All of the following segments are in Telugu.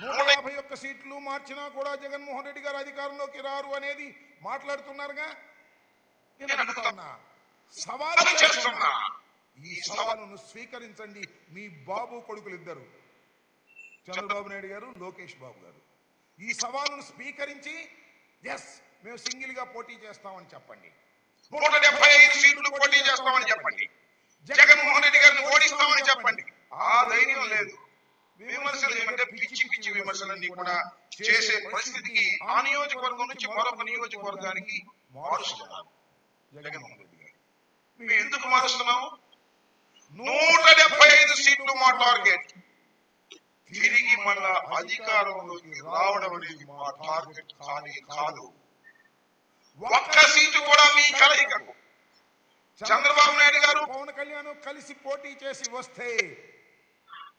నూట యాభై ఒక్క సీట్లు మార్చినా కూడా జగన్మోహన్ రెడ్డి గారు అధికారంలోకి రారు అనేది మాట్లాడుతున్నారుగా? నేను అడుగుతున్నా సవాలు చేస్తున్నా. ఈ సవాలును స్వీకరించండి. మీ బాబు కొడుకులు ఇద్దరు చంద్రబాబు నాయుడు గారు లోకేష్ బాబు గారు. ఈ సవాలును స్వీకరించి ఎస్ మేము సింగిల్గా పోటీ చేస్తామని చెప్పండి. నూట డెబ్బై ఐదు సీట్లు పోటీ చేస్తామని చెప్పండి. జగన్మోహన్ రెడ్డి గారిని ఓడిస్తామని చెప్పండి. ఆ ధైర్యం లేదు. విమర్శలు ఏమంటే పిచ్చి పిచ్చి విమర్శలన్నీ కూడా చేసే పరిస్థితికి ఆ నియోజకవర్గం నుంచి మరొక నియోజకవర్గానికి మారుస్తున్నారు జగన్మోహన్ రెడ్డి గారు. మేము ఎందుకు మారుస్తున్నాము నూట డెబ్బై ఐదు సీట్లు మా టార్గెట్. తిరిగి మళ్ళా అధికారంలోకి రావడం అనేది మా టార్గెట్ కానీ కాదు. ఒక్క సీటు కూడా మీ కలయికకు. చంద్రబాబు నాయుడు గారు పవన్ కళ్యాణ్ కలిసి పోటీ చేసి వస్తే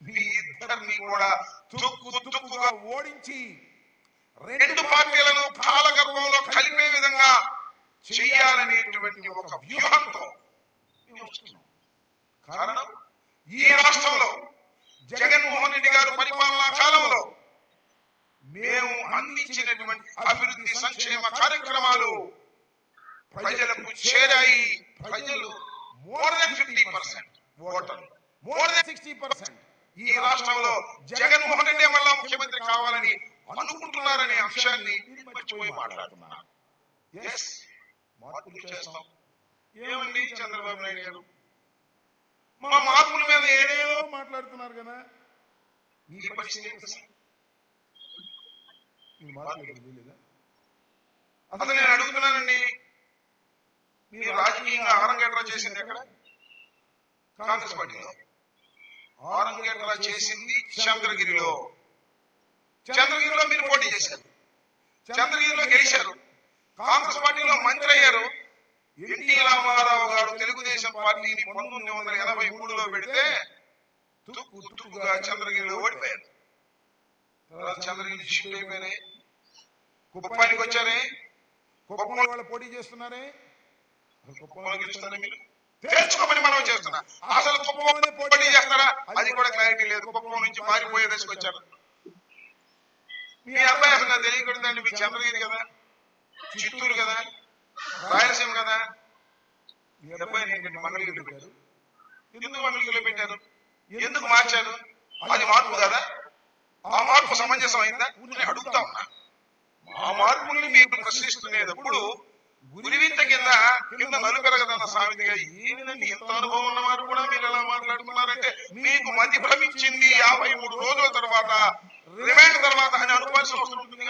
మీ ఇద్దరిని కూడా తుక్కు తుక్కుగా ఓడించి రెండు పార్టీలను కాలగర్భంలో కలిపే విధంగా చేయాలనేటువంటి ఒక వ్యూహంతో. కారణం ఈ రాష్ట్రంలో జగన్మోహన్ రెడ్డి గారు పరిపాలనా కాలంలో మేము అందించినటువంటి అభివృద్ధి సంక్షేమ కార్యక్రమాలు ప్రజలకు చేరాయి. ప్రజలు మోర్ దెన్ ఫిఫ్టీ పర్సెంట్ ఓటర్లు. మోర్ దెన్ సిక్స్టీ పర్సెంట్ ఈ రాష్ట్రంలో జగన్మోహన్ రెడ్డి మళ్ళా ముఖ్యమంత్రి కావాలని అనుకుంటున్నారనే అంశాన్ని మర్చిపోయి మాట్లాడుతున్నారు ఎస్ మార్పులు చేస్తాం. ఏమండి చంద్రబాబు నాయుడు గారు? మా మార్పుల మీద ఏదేదో మాట్లాడుతున్నారు కదా. మీ పరిస్థితి అసలు నేను అడుగుతున్నానండి మీరు రాజకీయంగా ఆరంగేట్రా చేసింది ఎక్కడ? కాంగ్రెస్ పార్టీలో. ఆరంగేట్రా చేసింది చంద్రగిరిలో. చంద్రగిరిలో మీరు పోటీ చేశారు. చంద్రగిరిలో గెలిచారు. కాంగ్రెస్ పార్టీలో మంత్రి అయ్యారు. ఎన్టీ రామారావు గారు తెలుగుదేశం పార్టీని పంతొమ్మిది వందల ఎనభై మూడులో పెడితే తుక్కు తుక్కుగా చంద్రగిరిలో ఓడిపోయారు. తర్వాత చంద్రగిరి షిఫ్ట్ అయిపోయినాయి. కుప్పానికి వచ్చారే. కుప్పం వాళ్ళు పోటీ చేస్తున్నారే. అసలు వాళ్ళు కుప్పంలో గెలుస్తారా మీరు? నేర్చుకోమని మనం చేస్తున్నా. అసలు కుప్పం పోటీ చేస్తారా అది కూడా క్లారిటీ లేదు. కుప్పం నుంచి పారిపోయే దశకు వచ్చారు మీ అబ్బాయి అసలు నాకు తెలియకూడదండి. మీ చంద్రగిరి కదా? చిత్తూరు కదా? రాయలసీమ కదా? మీ అబ్బాయిని అబ్బాయిని మంగళగిరి పెట్టారు. ఎందుకు మంగళగిరిలో పెట్టారు? ఎందుకు మార్చారు? అది మార్పు కదా? ఆ మార్పు సమంజసం అయిందా? నేను అడుగుతా ఉన్నా. ఆ మార్పుల్ని మీరు ప్రశ్నిస్తున్నప్పుడు గురివింత కింద కింద నలుగలగదన్న సామెతగా ఏంటండి ఎంత అనుభవం ఉన్నవారు కూడా మీరు ఎలా మాట్లాడుతున్నారంటే మీకు మతి భ్రమించింది యాభై మూడు రోజుల తర్వాత రిమాండ్ తర్వాత అని అనుభవించి అవసరం ఉంటుంది